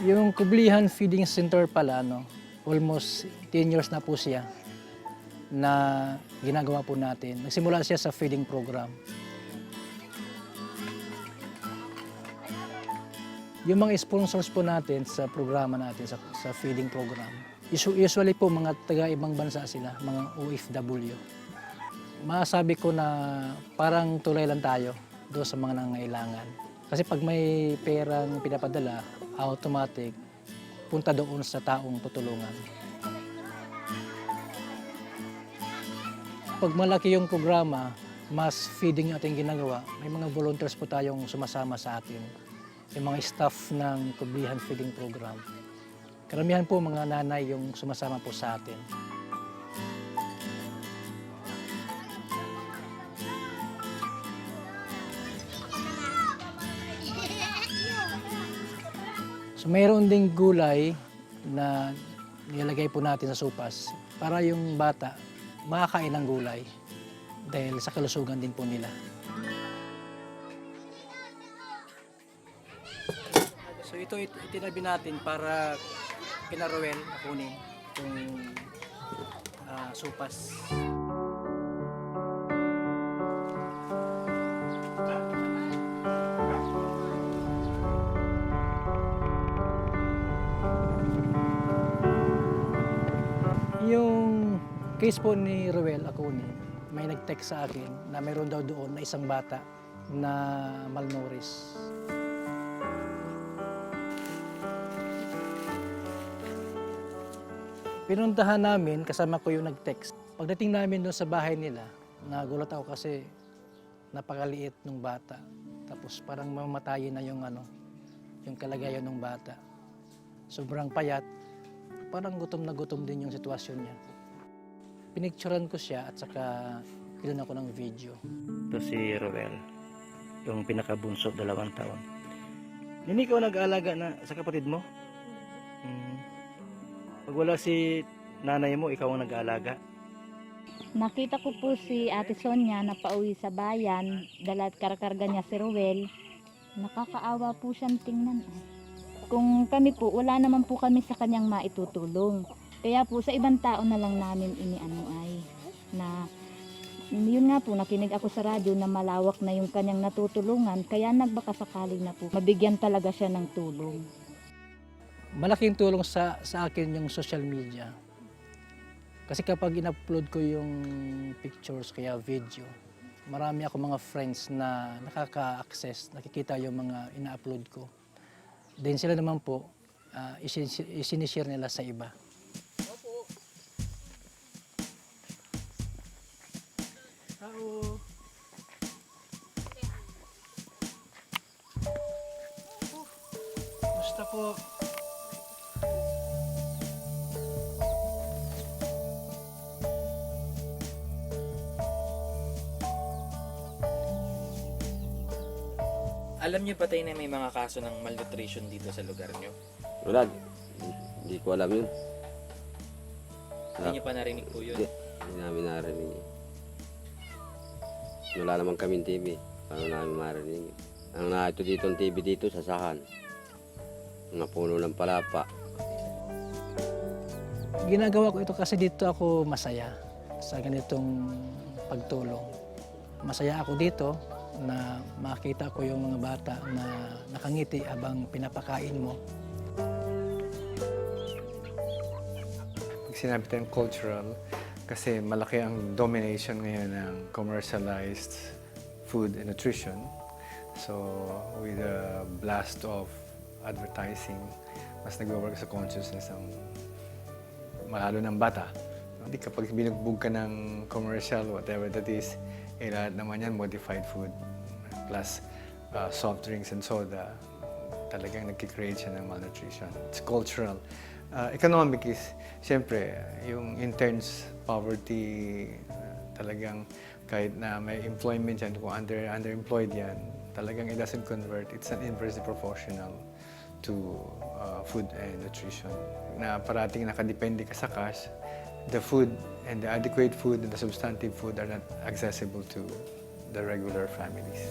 Yung Kublihan Feeding Center pala, no, almost 10 years na po siya na ginagawa po natin. Nagsimula siya sa feeding program. Yung mga sponsors po natin sa programa natin, sa, sa feeding program, usu- usually po mga taga ibang bansa sila, mga OFW. Masabi ko na parang tulay lang tayo doon sa mga nangangailangan. Kasi pag may perang pinapadala, automatic, punta doon sa taong tutulungan. Pag malaki yung programa, mas feeding ating ginagawa, may mga volunteers po tayong sumasama sa atin. Yung mga staff ng Kublihan Feeding Program. Karamihan po mga nanay yung sumasama po sa atin. So mayroon ding gulay na nilagay po natin sa supas para yung bata makakain ng gulay dahil sa kalusugan din po nila. So ito it- itinabi natin para kina Roel kunin yung ah, supas. Yung case po ni Ruel Acuni, may nag-text sa akin na mayroon daw doon na isang bata na malnourished. Pinuntahan namin, kasama ko yung nag-text. Pagdating namin doon sa bahay nila, nagulat ako kasi napakaliit ng bata. Tapos parang mamatayin na yung ano, yung kalagayan ng bata. Sobrang payat, parang gutom na gutom din yung sitwasyon niya. Pinicturean ko siya at saka kinuha ko ng video. Ito si Roel, yung pinakabunso, dalawang taon. Hindi ikaw nag-aalaga na sa kapatid mo? Hmm. Pag wala si nanay mo, ikaw ang nag-aalaga. Nakita ko po si Ate Sonia na pauwi sa bayan, dala at karakarga niya si Ruel. Nakakaawa po siyang tingnan. Kung kami po, wala naman po kami sa kanyang maitutulong. Kaya po sa ibang tao na lang namin iniano ay na yun nga po, nakinig ako sa radyo na malawak na yung kanyang natutulungan, kaya nagbaka sakaling na po, mabigyan talaga siya ng tulong. Malaking tulong sa, sa akin yung social media. Kasi kapag in-upload ko yung pictures kaya video, marami ako mga friends na nakaka-access, nakikita yung mga ina-upload ko. Then sila naman po, uh, isinishare nila sa iba. Tao. Basta po. Alam niyo ba tayo na may mga kaso ng malnutrition dito sa lugar niyo? Wala. Hindi ko alam yun. Hindi niyo pa narinig po yun? Hindi. Hindi namin narinig. Wala naman kaming TV. Paano namin marinig? Ang nakito dito ang TV dito sa sahan. Mga puno ng palapa. Ginagawa ko ito kasi dito ako masaya sa ganitong pagtulong. Masaya ako dito na makita ko yung mga bata na nakangiti habang pinapakain mo. Pag sinabi tayong cultural, kasi malaki ang domination ngayon ng commercialized food and nutrition. So, with the blast of advertising, mas nag-work sa consciousness ng malalo ng bata. Hindi kapag binugbog ka ng commercial, whatever that is, eh, lahat naman yan modified food plus uh, soft drinks and soda talagang nagkikreate siya ng malnutrition. It's cultural. Uh, economic is, siyempre, yung interns, poverty, uh, talagang kahit na may employment yan, kung under, underemployed yan, talagang it doesn't convert. It's an inversely proportional to uh, food and nutrition. Na parating nakadepende ka sa cash, the food and the adequate food and the substantive food are not accessible to the regular families.